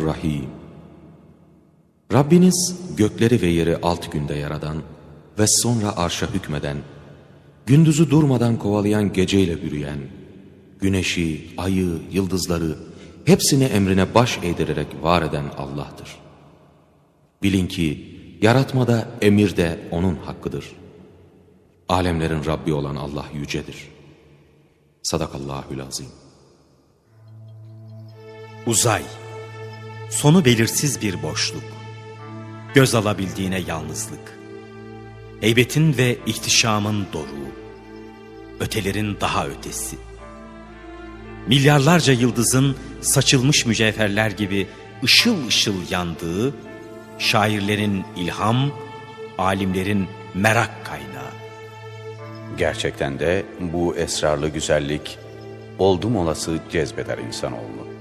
Bismillahirrahmanirrahim. Rabbiniz gökleri ve yeri alt günde yaradan ve sonra arşa hükmeden, gündüzü durmadan kovalayan geceyle bürüyen, güneşi, ayı, yıldızları hepsini emrine baş eğdirerek var eden Allah'tır. Bilin ki yaratmada emir de O'nun hakkıdır. Alemlerin Rabbi olan Allah yücedir. Sadakallahül azim. Uzay, sonu belirsiz bir boşluk, göz alabildiğine yalnızlık, heybetin ve ihtişamın doruğu, ötelerin daha ötesi. Milyarlarca yıldızın saçılmış mücevherler gibi ışıl ışıl yandığı, şairlerin ilham, alimlerin merak kaynağı. Gerçekten de bu esrarlı güzellik oldum olası cezbeder insanoğlunu.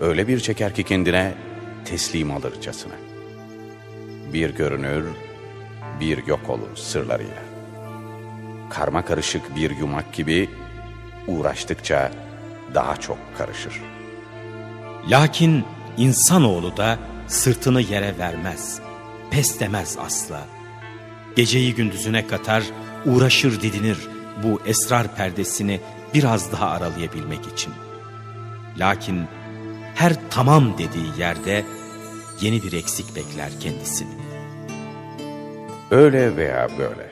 Öyle bir çeker ki kendine teslim alırcasına. Bir görünür, bir yok olur sırlarıyla. Karma karışık bir yumak gibi uğraştıkça daha çok karışır. Lakin insanoğlu da sırtını yere vermez, pes demez asla. Geceyi gündüzüne katar, uğraşır didinir bu esrar perdesini biraz daha aralayabilmek için. Lakin her tamam dediği yerde yeni bir eksik bekler kendisini. Öyle veya böyle.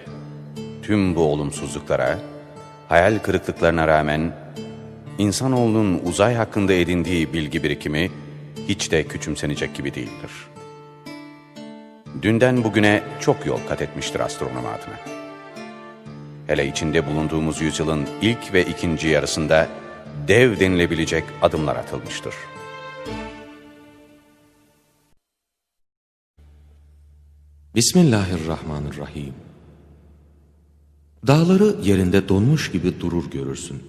Tüm bu olumsuzluklara, hayal kırıklıklarına rağmen insanoğlunun uzay hakkında edindiği bilgi birikimi hiç de küçümsenecek gibi değildir. Dünden bugüne çok yol kat etmiştir astronomi adına. Hele içinde bulunduğumuz yüzyılın ilk ve ikinci yarısında dev denilebilecek adımlar atılmıştır. Bismillahirrahmanirrahim. Dağları yerinde donmuş gibi durur görürsün.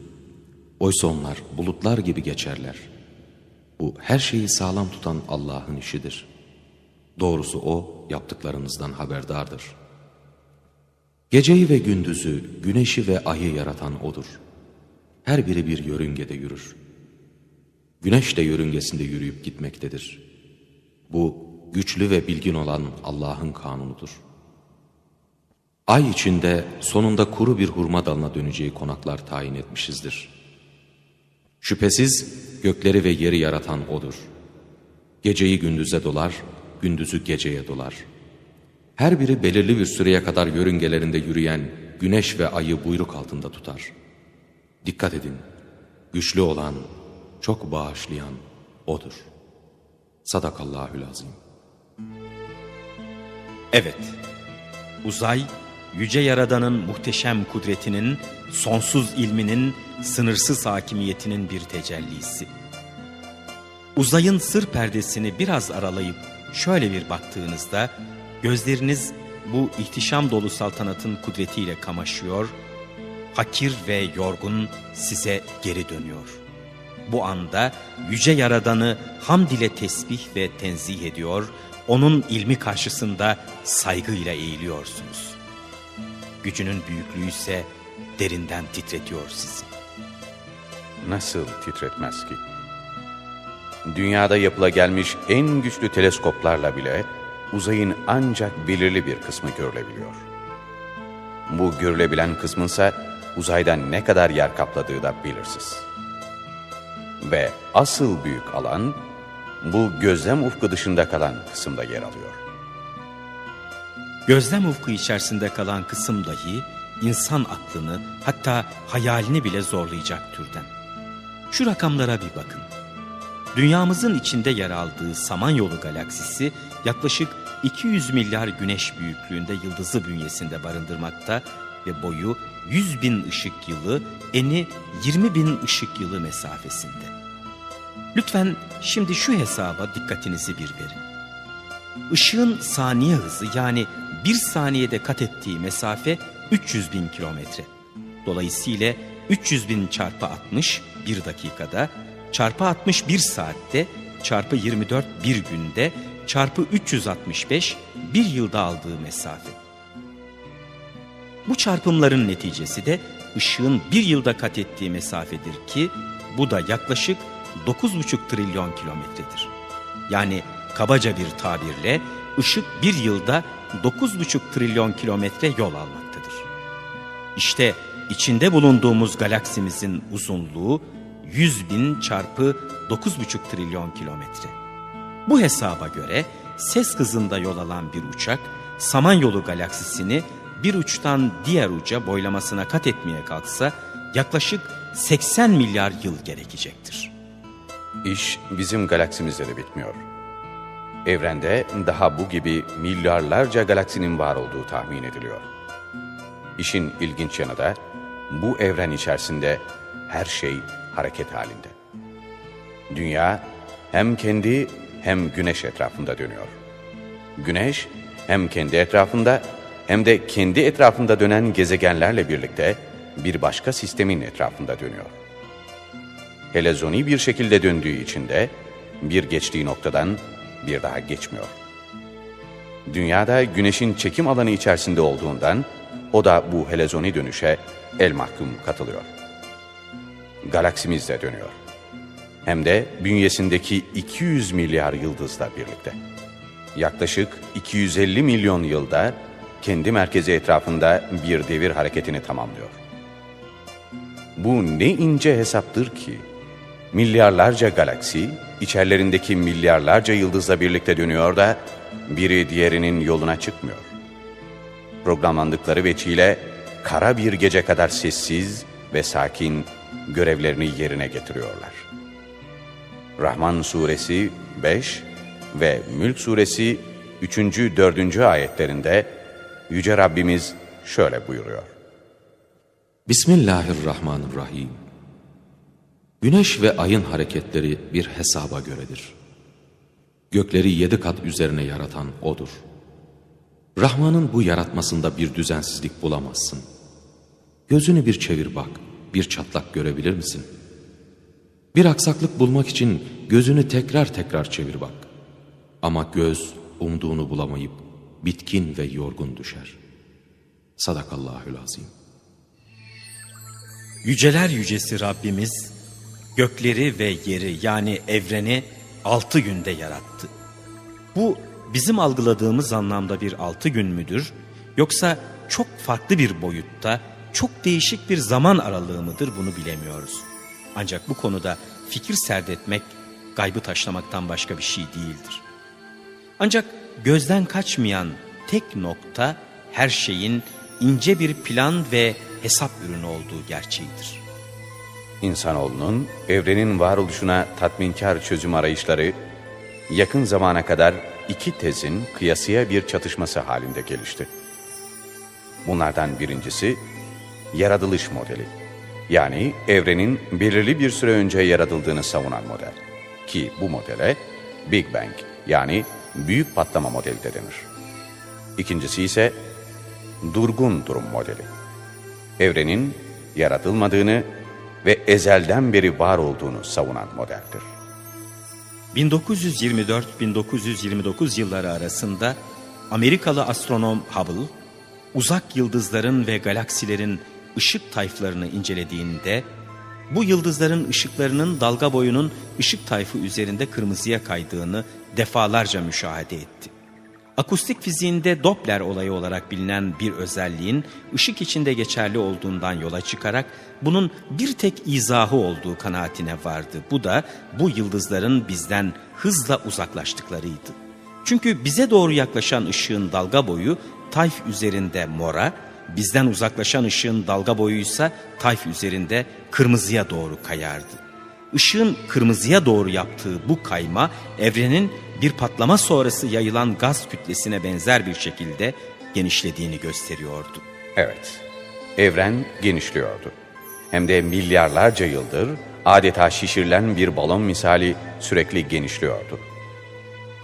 Oysa onlar bulutlar gibi geçerler. Bu her şeyi sağlam tutan Allah'ın işidir. Doğrusu O yaptıklarınızdan haberdardır. Geceyi ve gündüzü, güneşi ve ayı yaratan O'dur. Her biri bir yörüngede yürür. Güneş de yörüngesinde yürüyüp gitmektedir. Bu güçlü ve bilgin olan Allah'ın kanunudur. Ay içinde sonunda kuru bir hurma dalına döneceği konaklar tayin etmişizdir. Şüphesiz gökleri ve yeri yaratan O'dur. Geceyi gündüze dolar, gündüzü geceye dolar. Her biri belirli bir süreye kadar yörüngelerinde yürüyen güneş ve ayı buyruk altında tutar. Dikkat edin, güçlü olan, çok bağışlayan O'dur. Sadakallahül azim. Evet, uzay, yüce yaradanın muhteşem kudretinin, sonsuz ilminin, sınırsız hakimiyetinin bir tecellisi. Uzayın sır perdesini biraz aralayıp şöyle bir baktığınızda, gözleriniz bu ihtişam dolu saltanatın kudretiyle kamaşıyor, hakir ve yorgun size geri dönüyor. Bu anda yüce yaradanı hamd ile tesbih ve tenzih ediyor, onun ilmi karşısında saygıyla eğiliyorsunuz. Gücünün büyüklüğü ise derinden titretiyor sizi. Nasıl titretmez ki? Dünyada yapıla gelmiş en güçlü teleskoplarla bile uzayın ancak belirli bir kısmı görülebiliyor. Bu görülebilen kısmınsa uzaydan ne kadar yer kapladığı da belirsiz. Ve asıl büyük alan bu gözlem ufku dışında kalan kısımda yer alıyor. Gözlem ufku içerisinde kalan kısım dahi insan aklını hatta hayalini bile zorlayacak türden. Şu rakamlara bir bakın. Dünyamızın içinde yer aldığı Samanyolu galaksisi yaklaşık 200 milyar güneş büyüklüğünde yıldızı bünyesinde barındırmakta ve boyu 100 bin ışık yılı, eni 20 bin ışık yılı mesafesinde. Lütfen şimdi şu hesaba dikkatinizi bir verin. Işığın saniye hızı yani bir saniyede kat ettiği mesafe 300 bin kilometre. Dolayısıyla 300 bin çarpı 60 bir dakikada, çarpı 60 bir saatte, çarpı 24 bir günde, çarpı 365 bir yılda aldığı mesafe. Bu çarpımların neticesi de ışığın bir yılda kat ettiği mesafedir ki bu da yaklaşık 9,5 trilyon kilometredir. Yani kabaca bir tabirle ışık bir yılda 9,5 trilyon kilometre yol almaktadır. İşte içinde bulunduğumuz galaksimizin uzunluğu 100 bin çarpı 9,5 trilyon kilometre. Bu hesaba göre ses hızında yol alan bir uçak Samanyolu galaksisini bir uçtan diğer uca boylamasına kat etmeye kalksa yaklaşık 80 milyar yıl gerekecektir. İş bizim galaksimizde de bitmiyor. Evrende daha bu gibi milyarlarca galaksinin var olduğu tahmin ediliyor. İşin ilginç yanı da bu evren içerisinde her şey hareket halinde. Dünya hem kendi hem güneş etrafında dönüyor. Güneş hem kendi etrafında hem de kendi etrafında dönen gezegenlerle birlikte bir başka sistemin etrafında dönüyor. Helezoni bir şekilde döndüğü için de bir geçtiği noktadan bir daha geçmiyor. Dünyada güneşin çekim alanı içerisinde olduğundan o da bu helezoni dönüşe el mahkum katılıyor. Galaksimiz de dönüyor. Hem de bünyesindeki 200 milyar yıldızla birlikte. Yaklaşık 250 milyon yılda kendi merkezi etrafında bir devir hareketini tamamlıyor. Bu ne ince hesaptır ki milyarlarca galaksi içerlerindeki milyarlarca yıldızla birlikte dönüyor da biri diğerinin yoluna çıkmıyor. Programlandıkları veçile kara bir gece kadar sessiz ve sakin görevlerini yerine getiriyorlar. Rahman suresi 5 ve Mülk suresi 3. 4. ayetlerinde Yüce Rabbimiz şöyle buyuruyor. Bismillahirrahmanirrahim. Güneş ve ayın hareketleri bir hesaba göredir. Gökleri yedi kat üzerine yaratan O'dur. Rahman'ın bu yaratmasında bir düzensizlik bulamazsın. Gözünü bir çevir bak, bir çatlak görebilir misin? Bir aksaklık bulmak için gözünü tekrar tekrar çevir bak. Ama göz umduğunu bulamayıp bitkin ve yorgun düşer. Sadakallahül azim. Yüceler yücesi Rabbimiz gökleri ve yeri yani evreni altı günde yarattı. Bu bizim algıladığımız anlamda bir altı gün müdür yoksa çok farklı bir boyutta çok değişik bir zaman aralığı mıdır bunu bilemiyoruz. Ancak bu konuda fikir serdetmek gaybı taşlamaktan başka bir şey değildir. Ancak gözden kaçmayan tek nokta her şeyin ince bir plan ve hesap ürünü olduğu gerçeğidir. İnsanoğlunun evrenin varoluşuna tatminkar çözüm arayışları yakın zamana kadar iki tezin kıyasıya bir çatışması halinde gelişti. Bunlardan birincisi yaratılış modeli. Yani evrenin belirli bir süre önce yaratıldığını savunan model. Ki bu modele Big Bang yani büyük patlama modeli de denir. İkincisi ise durgun durum modeli. Evrenin yaratılmadığını ve ezelden beri var olduğunu savunan modeldir. 1924-1929 yılları arasında Amerikalı astronom Hubble, uzak yıldızların ve galaksilerin ışık tayflarını incelediğinde, bu yıldızların ışıklarının dalga boyunun ışık tayfı üzerinde kırmızıya kaydığını defalarca müşahede etti. Akustik fiziğinde Doppler olayı olarak bilinen bir özelliğin ışık içinde geçerli olduğundan yola çıkarak bunun bir tek izahı olduğu kanaatine vardı. Bu da bu yıldızların bizden hızla uzaklaştıklarıydı. Çünkü bize doğru yaklaşan ışığın dalga boyu tayf üzerinde mora, bizden uzaklaşan ışığın dalga boyuysa tayf üzerinde kırmızıya doğru kayardı. Işığın kırmızıya doğru yaptığı bu kayma evrenin bir patlama sonrası yayılan gaz kütlesine benzer bir şekilde genişlediğini gösteriyordu. Evet, evren genişliyordu. Hem de milyarlarca yıldır adeta şişirilen bir balon misali sürekli genişliyordu.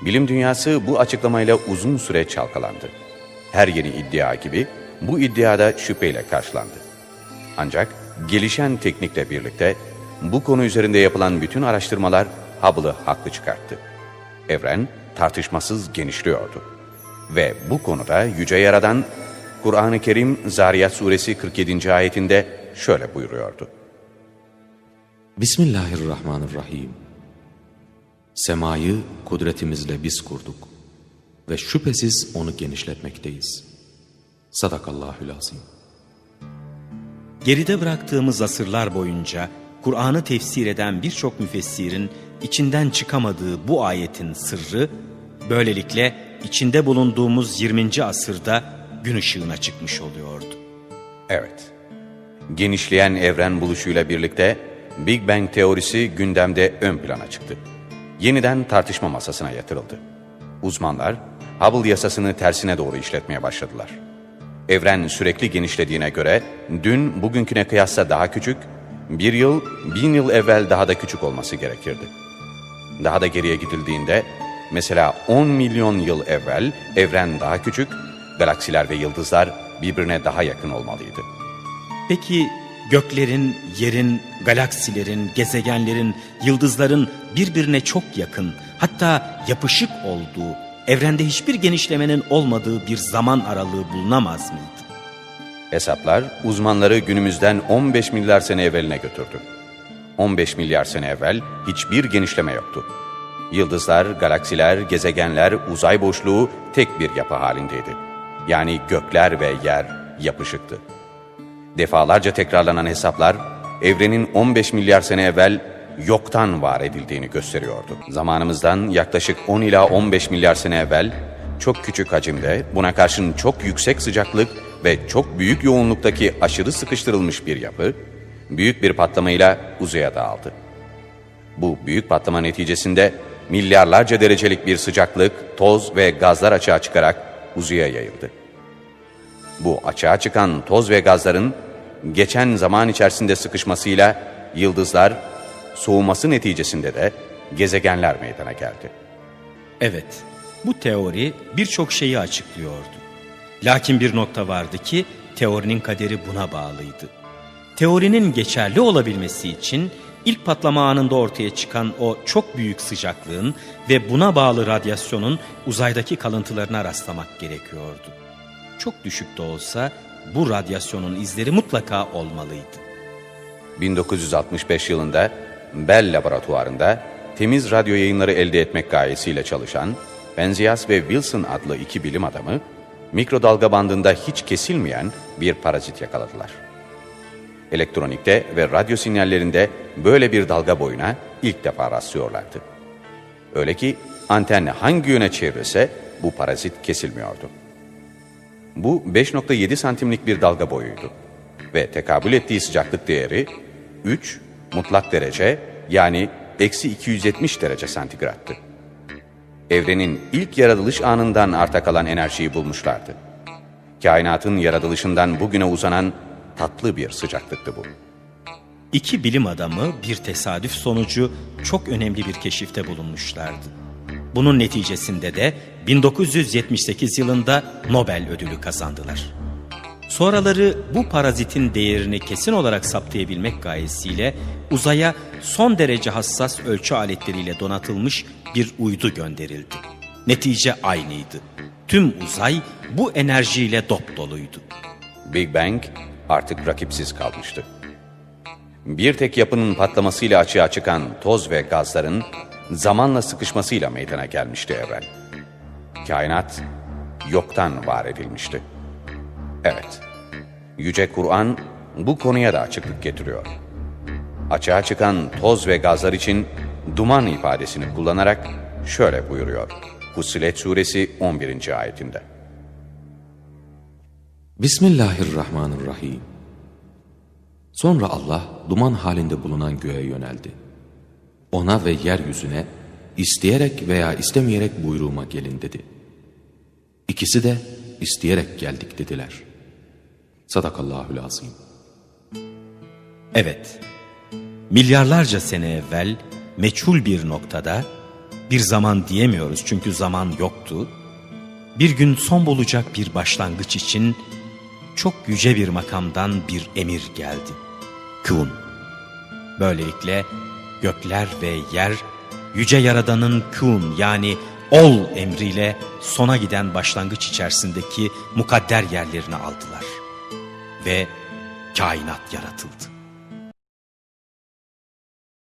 Bilim dünyası bu açıklamayla uzun süre çalkalandı. Her yeni iddia gibi bu iddiada şüpheyle karşılandı. Ancak gelişen teknikle birlikte bu konu üzerinde yapılan bütün araştırmalar Hubble'ı haklı çıkarttı. Evren tartışmasız genişliyordu. Ve bu konuda Yüce Yaradan Kur'an-ı Kerim Zariyat suresi 47. ayetinde şöyle buyuruyordu. Bismillahirrahmanirrahim. Semayı kudretimizle biz kurduk ve şüphesiz onu genişletmekteyiz. Sadakallahül azim. Geride bıraktığımız asırlar boyunca Kur'an'ı tefsir eden birçok müfessirin içinden çıkamadığı bu ayetin sırrı, böylelikle içinde bulunduğumuz 20. asırda gün ışığına çıkmış oluyordu. Evet. Genişleyen evren buluşuyla birlikte Big Bang teorisi gündemde ön plana çıktı. Yeniden tartışma masasına yatırıldı. Uzmanlar Hubble yasasını tersine doğru işletmeye başladılar. Evren sürekli genişlediğine göre dün bugünküne kıyasla daha küçük, bir yıl, bin yıl evvel daha da küçük olması gerekirdi. Daha da geriye gidildiğinde mesela 10 milyon yıl evvel evren daha küçük, galaksiler ve yıldızlar birbirine daha yakın olmalıydı. Peki göklerin, yerin, galaksilerin, gezegenlerin, yıldızların birbirine çok yakın, hatta yapışık olduğu, evrende hiçbir genişlemenin olmadığı bir zaman aralığı bulunamaz mıydı? Hesaplar uzmanları günümüzden 15 milyar sene evveline götürdü. 15 milyar sene evvel hiçbir genişleme yoktu. Yıldızlar, galaksiler, gezegenler, uzay boşluğu tek bir yapı halindeydi. Yani gökler ve yer yapışıktı. Defalarca tekrarlanan hesaplar evrenin 15 milyar sene evvel yoktan var edildiğini gösteriyordu. Zamanımızdan yaklaşık 10 ila 15 milyar sene evvel çok küçük hacimde buna karşın çok yüksek sıcaklık ve çok büyük yoğunluktaki aşırı sıkıştırılmış bir yapı büyük bir patlamayla uzaya dağıldı. Bu büyük patlama neticesinde milyarlarca derecelik bir sıcaklık, toz ve gazlar açığa çıkarak uzaya yayıldı. Bu açığa çıkan toz ve gazların geçen zaman içerisinde sıkışmasıyla yıldızlar, soğuması neticesinde de gezegenler meydana geldi. Evet, bu teori birçok şeyi açıklıyordu. Lakin bir nokta vardı ki teorinin kaderi buna bağlıydı. Teorinin geçerli olabilmesi için ilk patlama anında ortaya çıkan o çok büyük sıcaklığın ve buna bağlı radyasyonun uzaydaki kalıntılarına rastlamak gerekiyordu. Çok düşük de olsa bu radyasyonun izleri mutlaka olmalıydı. 1965 yılında Bell Laboratuvarı'nda temiz radyo yayınları elde etmek gayesiyle çalışan Penzias ve Wilson adlı iki bilim adamı mikrodalga bandında hiç kesilmeyen bir parazit yakaladılar. Elektronikte ve radyo sinyallerinde böyle bir dalga boyuna ilk defa rastlıyorlardı. Öyle ki anten hangi yöne çevrilse bu parazit kesilmiyordu. Bu 5.7 santimlik bir dalga boyuydu ve tekabül ettiği sıcaklık değeri 3 mutlak derece yani eksi 270 derece santigrattı. Evrenin ilk yaratılış anından arta kalan enerjiyi bulmuşlardı. Kainatın yaratılışından bugüne uzanan tatlı bir sıcaklıktı bu. İki bilim adamı bir tesadüf sonucu çok önemli bir keşifte bulunmuşlardı. Bunun neticesinde de 1978 yılında Nobel ödülü kazandılar. Sonraları bu parazitin değerini kesin olarak saptayabilmek gayesiyle uzaya son derece hassas ölçü aletleriyle donatılmış bir uydu gönderildi. Netice aynıydı. Tüm uzay bu enerjiyle dop doluydu. Big Bang artık rakipsiz kalmıştı. Bir tek yapının patlamasıyla açığa çıkan toz ve gazların zamanla sıkışmasıyla meydana gelmişti evren. Kainat yoktan var edilmişti. Evet, Yüce Kur'an bu konuya da açıklık getiriyor. Açığa çıkan toz ve gazlar için duman ifadesini kullanarak şöyle buyuruyor. Fussilet suresi 11. ayetinde. Bismillahirrahmanirrahim. Sonra Allah duman halinde bulunan göğe yöneldi. Ona ve yeryüzüne isteyerek veya istemeyerek buyruğuma gelin dedi. İkisi de isteyerek geldik dediler. Sadakallahül azim. Evet, milyarlarca sene evvel meçhul bir noktada, bir zaman diyemiyoruz çünkü zaman yoktu, bir gün son bulacak bir başlangıç için çok yüce bir makamdan bir emir geldi. Kün. Böylelikle gökler ve yer yüce yaradanın kün yani ol emriyle sona giden başlangıç içerisindeki mukadder yerlerini aldılar. Ve kainat yaratıldı.